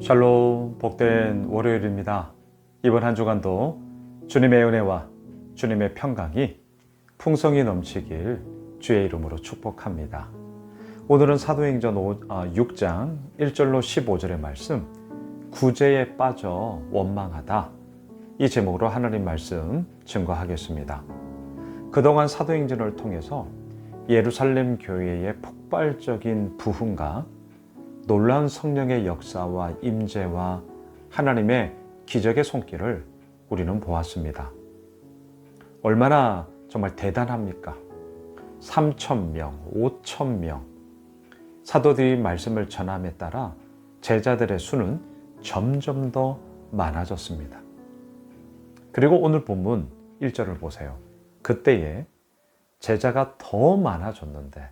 샬롬 복된 월요일입니다. 이번 한 주간도 주님의 은혜와 주님의 평강이 풍성히 넘치길 주의 이름으로 축복합니다. 오늘은 사도행전 6장 1절로 15절의 말씀 구제에 빠져 원망하다 이 제목으로 하나님 말씀 증거하겠습니다. 그동안 사도행전을 통해서 예루살렘 교회의 폭발적인 부흥과 놀라운 성령의 역사와 임재와 하나님의 기적의 손길을 우리는 보았습니다. 얼마나 정말 대단합니까? 3천명, 5천명. 사도들이 말씀을 전함에 따라 제자들의 수는 점점 더 많아졌습니다. 그리고 오늘 본문 1절을 보세요. 그때에 제자가 더 많아졌는데,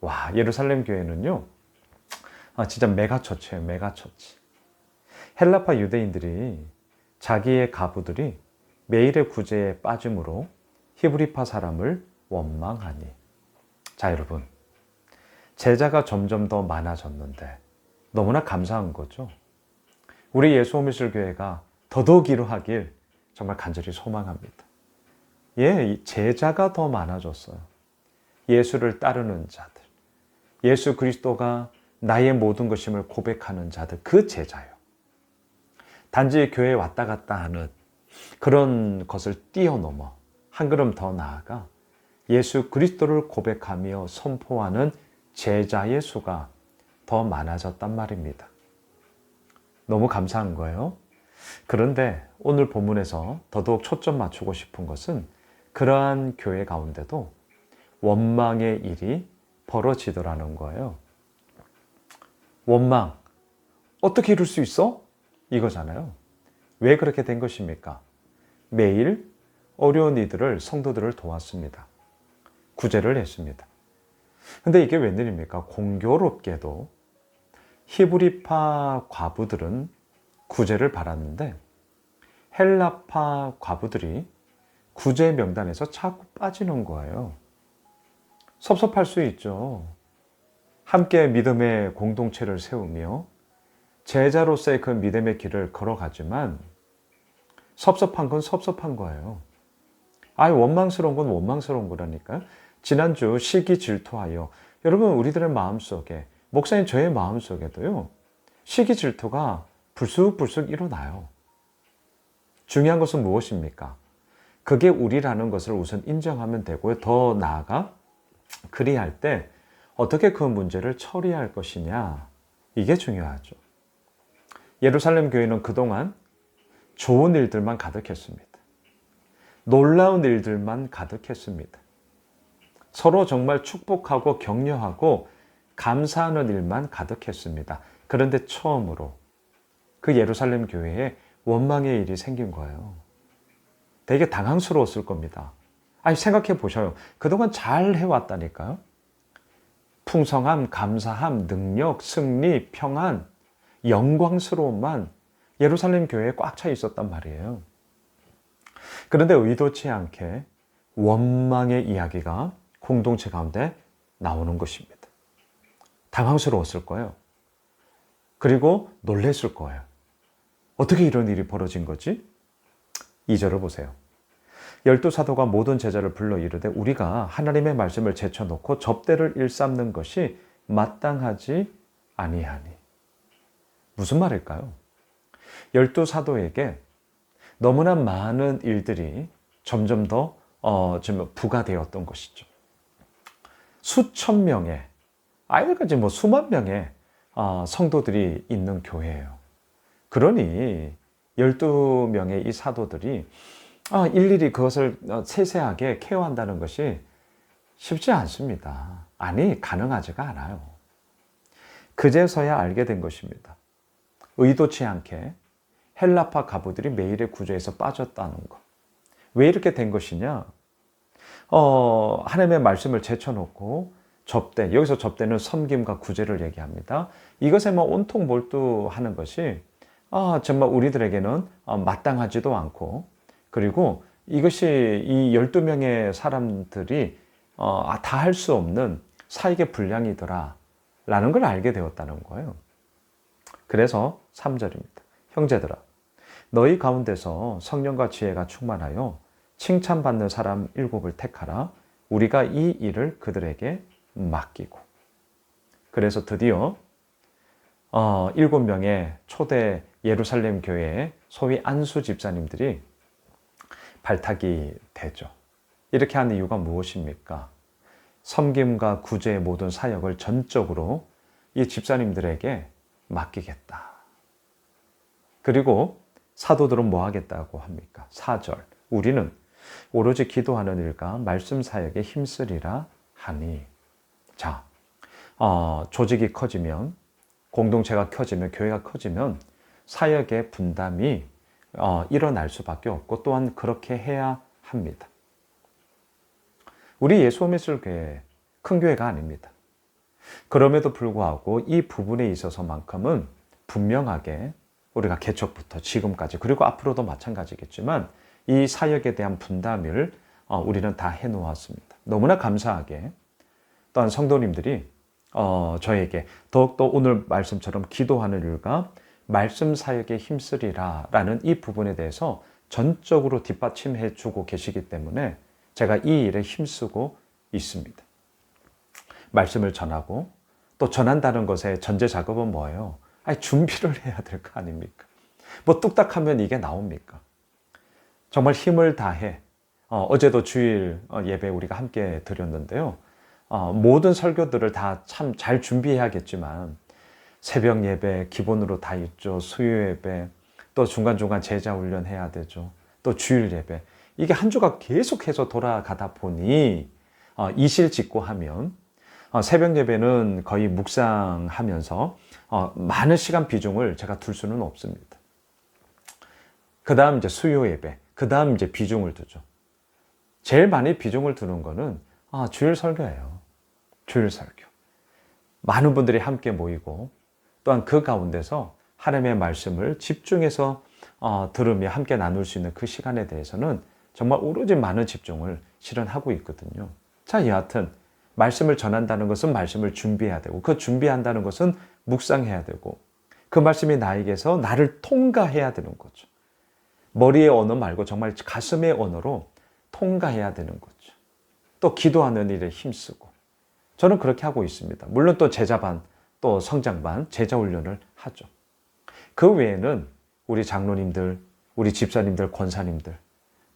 와, 예루살렘 교회는요, 아, 진짜 메가처치예요, 메가처치. 헬라파 유대인들이 자기의 가부들이 매일의 구제에 빠짐으로 히브리파 사람을 원망하니. 자, 여러분. 제자가 점점 더 많아졌는데 너무나 감사한 거죠. 우리 예수 오미술 교회가 더더욱 이루하길 정말 간절히 소망합니다. 예, 제자가 더 많아졌어요. 예수를 따르는 자들. 예수 그리스도가 나의 모든 것임을 고백하는 자들, 그 제자요. 단지 교회에 왔다 갔다 하는 그런 것을 뛰어넘어 한 걸음 더 나아가 예수 그리스도를 고백하며 선포하는 제자의 수가 더 많아졌단 말입니다. 너무 감사한 거예요. 그런데 오늘 본문에서 더더욱 초점 맞추고 싶은 것은 그러한 교회 가운데도 원망의 일이 벌어지더라는 거예요. 원망. 어떻게 이룰 수 있어? 이거잖아요. 왜 그렇게 된 것입니까? 매일 어려운 이들을, 성도들을 도왔습니다. 구제를 했습니다. 근데 이게 웬일입니까? 공교롭게도 히브리파 과부들은 구제를 받았는데 헬라파 과부들이 구제 명단에서 자꾸 빠지는 거예요. 섭섭할 수 있죠. 함께 믿음의 공동체를 세우며 제자로서의 그 믿음의 길을 걸어가지만 섭섭한 건 섭섭한 거예요. 아, 원망스러운 건 원망스러운 거라니까요. 지난주 시기 질투하여 여러분 우리들의 마음 속에 목사님 저의 마음 속에도요. 시기 질투가 불쑥불쑥 일어나요. 중요한 것은 무엇입니까? 그게 우리라는 것을 우선 인정하면 되고요. 더 나아가 그리할 때 어떻게 그 문제를 처리할 것이냐. 이게 중요하죠. 예루살렘 교회는 그동안 좋은 일들만 가득했습니다. 놀라운 일들만 가득했습니다. 서로 정말 축복하고 격려하고 감사하는 일만 가득했습니다. 그런데 처음으로 그 예루살렘 교회에 원망의 일이 생긴 거예요. 되게 당황스러웠을 겁니다. 아니, 생각해 보셔요. 그동안 잘 해왔다니까요. 풍성함, 감사함, 능력, 승리, 평안, 영광스러움만 예루살렘 교회에 꽉 차 있었단 말이에요. 그런데 의도치 않게 원망의 이야기가 공동체 가운데 나오는 것입니다. 당황스러웠을 거예요. 그리고 놀랬을 거예요. 어떻게 이런 일이 벌어진 거지? 2절을 보세요. 열두 사도가 모든 제자를 불러 이르되 우리가 하나님의 말씀을 제쳐놓고 접대를 일삼는 것이 마땅하지 아니하니. 무슨 말일까요? 열두 사도에게 너무나 많은 일들이 점점 더 어, 좀 부과되었던 것이죠. 수천 명의 아이들까지 뭐 수만 명의 어, 성도들이 있는 교회예요. 그러니 12명의 이 사도들이 어, 일일이 그것을 어, 세세하게 케어한다는 것이 쉽지 않습니다. 아니, 가능하지가 않아요. 그제서야 알게 된 것입니다. 의도치 않게 헬라파 가부들이 매일의 구조에서 빠졌다는 것. 왜 이렇게 된 것이냐? 어, 하나님의 말씀을 제쳐놓고 접대, 여기서 접대는 섬김과 구제를 얘기합니다. 이것에 뭐 온통 몰두하는 것이 아, 정말 우리들에게는 어, 마땅하지도 않고 그리고 이것이 이 12명의 사람들이 어, 아, 다할 수 없는 사익의 분량이더라 라는 걸 알게 되었다는 거예요. 그래서 3절입니다. 형제들아, 너희 가운데서 성령과 지혜가 충만하여 칭찬받는 사람 일곱을 택하라. 우리가 이 일을 그들에게 맡기고. 그래서 드디어 어, 일곱 명의 초대 예루살렘 교회의 소위 안수 집사님들이 발탁이 되죠. 이렇게 하는 이유가 무엇입니까? 섬김과 구제의 모든 사역을 전적으로 이 집사님들에게 맡기겠다. 그리고 사도들은 뭐 하겠다고 합니까? 4절. 우리는 오로지 기도하는 일과 말씀 사역에 힘쓰리라 하니. 자, 어, 조직이 커지면, 공동체가 커지면, 교회가 커지면 사역의 분담이 어, 일어날 수밖에 없고 또한 그렇게 해야 합니다. 우리 예수 미술교회 큰 교회가 아닙니다. 그럼에도 불구하고 이 부분에 있어서만큼은 분명하게 우리가 개척부터 지금까지 그리고 앞으로도 마찬가지겠지만 이 사역에 대한 분담을 어, 우리는 다 해놓았습니다. 너무나 감사하게 또한 성도님들이 어, 저에게 더욱더 오늘 말씀처럼 기도하는 일과 말씀 사역에 힘쓰리라 라는 이 부분에 대해서 전적으로 뒷받침해 주고 계시기 때문에 제가 이 일에 힘쓰고 있습니다. 말씀을 전하고 또 전한다는 것의 전제 작업은 뭐예요? 아니, 준비를 해야 될 거 아닙니까? 뭐 뚝딱 하면 이게 나옵니까? 정말 힘을 다해 어, 제도 주일 어, 예배 우리가 함께 드렸는데요. 어, 모든 설교들을 다 참 잘 준비해야겠지만 새벽 예배 기본으로 다 있죠. 수요 예배 또 중간중간 제자 훈련 해야 되죠. 또 주일 예배 이게 한 주가 계속해서 돌아가다 보니 어, 이실 짓고 하면 어, 새벽 예배는 거의 묵상하면서 어, 많은 시간 비중을 제가 둘 수는 없습니다. 그 다음 이제 수요 예배, 그 다음 이제 비중을 두죠. 제일 많이 비중을 두는 거는 아, 주일 설교예요. 주일 설교. 많은 분들이 함께 모이고 또한 그 가운데서 하나님의 말씀을 집중해서 어, 들으며 함께 나눌 수 있는 그 시간에 대해서는 정말 오로지 많은 집중을 실현하고 있거든요. 자, 여하튼 말씀을 전한다는 것은 말씀을 준비해야 되고 그 준비한다는 것은 묵상해야 되고 그 말씀이 나에게서 나를 통과해야 되는 거죠. 머리의 언어 말고 정말 가슴의 언어로 통과해야 되는 거죠. 또 기도하는 일에 힘쓰고 저는 그렇게 하고 있습니다. 물론 또 제자반 또 성장반, 제자 훈련을 하죠. 그 외에는 우리 장로님들, 우리 집사님들, 권사님들,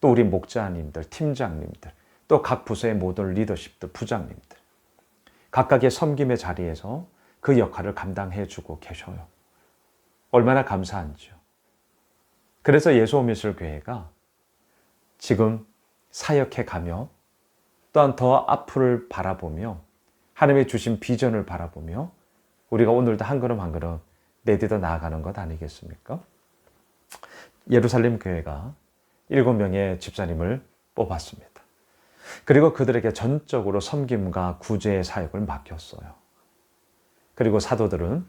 또 우리 목자님들, 팀장님들, 또 각 부서의 모든 리더십들, 부장님들, 각각의 섬김의 자리에서 그 역할을 감당해 주고 계셔요. 얼마나 감사한지요. 그래서 예수오미술 교회가 지금 사역해 가며 또한 더 앞을 바라보며 하나님의 주신 비전을 바라보며 우리가 오늘도 한 걸음 한 걸음 내딛어 나아가는 것 아니겠습니까? 예루살렘 교회가 일곱 명의 집사님을 뽑았습니다. 그리고 그들에게 전적으로 섬김과 구제의 사역을 맡겼어요. 그리고 사도들은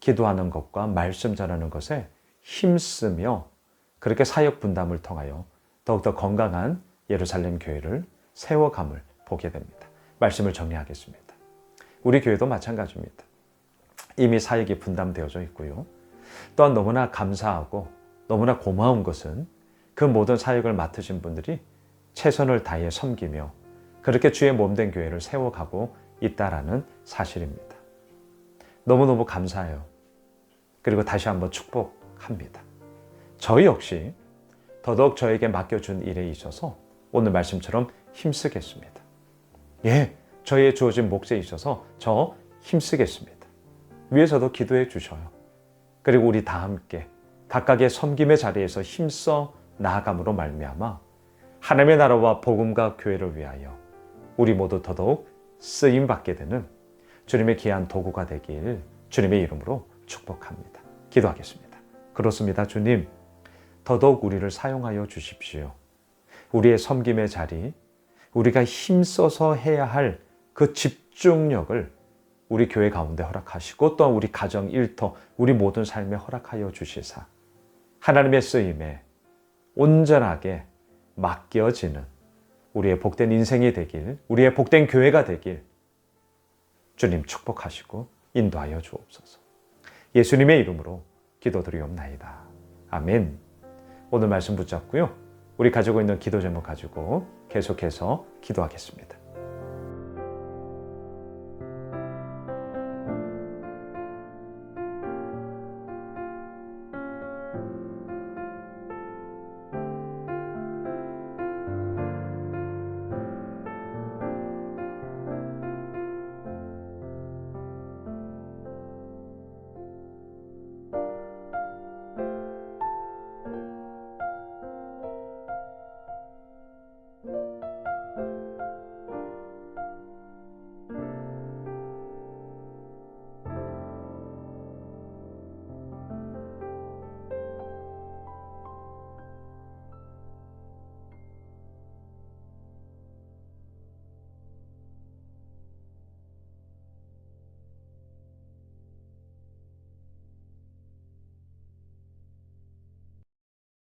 기도하는 것과 말씀 전하는 것에 힘쓰며 그렇게 사역 분담을 통하여 더욱더 건강한 예루살렘 교회를 세워감을 보게 됩니다. 말씀을 정리하겠습니다. 우리 교회도 마찬가지입니다. 이미 사역이 분담되어져 있고요. 또한 너무나 감사하고 너무나 고마운 것은 그 모든 사역을 맡으신 분들이 최선을 다해 섬기며 그렇게 주의 몸된 교회를 세워가고 있다라는 사실입니다. 너무너무 감사해요. 그리고 다시 한번 축복합니다. 저희 역시 더더욱 저에게 맡겨준 일에 있어서 오늘 말씀처럼 힘쓰겠습니다. 예, 저의 주어진 몫에 있어서 저 힘쓰겠습니다. 위에서도 기도해 주셔요. 그리고 우리 다 함께 각각의 섬김의 자리에서 힘써 나아감으로 말미암아 하나님의 나라와 복음과 교회를 위하여 우리 모두 더더욱 쓰임 받게 되는 주님의 귀한 도구가 되길 주님의 이름으로 축복합니다. 기도하겠습니다. 그렇습니다. 주님, 더더욱 우리를 사용하여 주십시오. 우리의 섬김의 자리, 우리가 힘써서 해야 할 그 집중력을 우리 교회 가운데 허락하시고 또한 우리 가정 일터, 우리 모든 삶에 허락하여 주시사 하나님의 쓰임에 온전하게 맡겨지는 우리의 복된 인생이 되길, 우리의 복된 교회가 되길 주님 축복하시고 인도하여 주옵소서. 예수님의 이름으로 기도드리옵나이다. 아멘. 오늘 말씀 붙잡고요. 우리 가지고 있는 기도 제목 가지고 계속해서 기도하겠습니다.